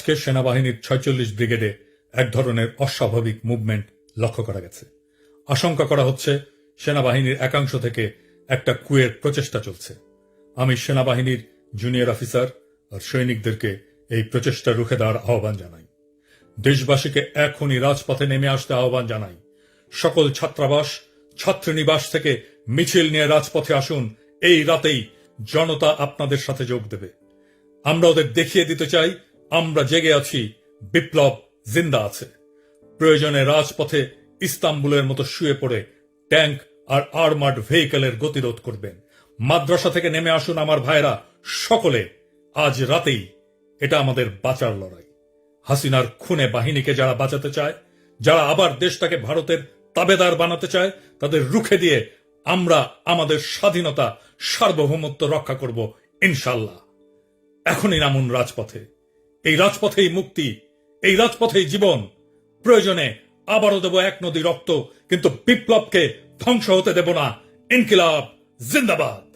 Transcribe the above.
আজকে সেনাবাহিনীর ছয়চল্লিশ ব্রিগেডে এক ধরনের অস্বাভাবিক মুভমেন্ট লক্ষ্য করা গেছে। আশঙ্কা করা হচ্ছে সেনাবাহিনীর একাংশ থেকে একটা কুয়ের প্রচেষ্টা চলছে। আমি সেনাবাহিনীর জুনিয়র অফিসার আর সৈনিকদেরকে এই প্রচেষ্টা রুখে দেওয়ার আহ্বান জানাই। দেশবাসীকে এখনই রাজপথে নেমে আসতে আহ্বান জানাই। সকল ছাত্রাবাস, ছাত্রীনিবাস থেকে মিছিল নিয়ে রাজপথে আসুন। এই রাতেই জনতা আপনাদের সাথে যোগ দেবে। আমরা ওদের দেখিয়ে দিতে চাই আমরা জেগে আছি, বিপ্লব জিন্দা আছে। প্রয়োজনে রাজপথে ইস্তাম্বুলের মতো শুয়ে পড়ে ট্যাঙ্ক আর আর্মার্ড ভেহিকেলের গতিরোধ করবেন। মাদ্রাসা থেকে নেমে আসুন আমার ভাইরা সকলে। আজ রাতেই এটা আমাদের বাঁচার লড়াই। হাসিনার খুনে বাহিনীকে যারা বাঁচাতে চায়, যারা আবার দেশটাকে ভারতের তাবেদার বানাতে চায়, তাদের রুখে দিয়ে আমরা আমাদের স্বাধীনতা সার্বভৌমত্ব রক্ষা করব ইনশাল্লাহ। এখনই নামুন রাজপথে। এই রাজপথেই মুক্তি, এই রাজপথেই জীবন। প্রয়োজনে আবারও দেব এক নদী রক্ত, কিন্তু বিপ্লবকে ধ্বংস হতে দেব না। ইনকিলাব, জিন্দাবাদ।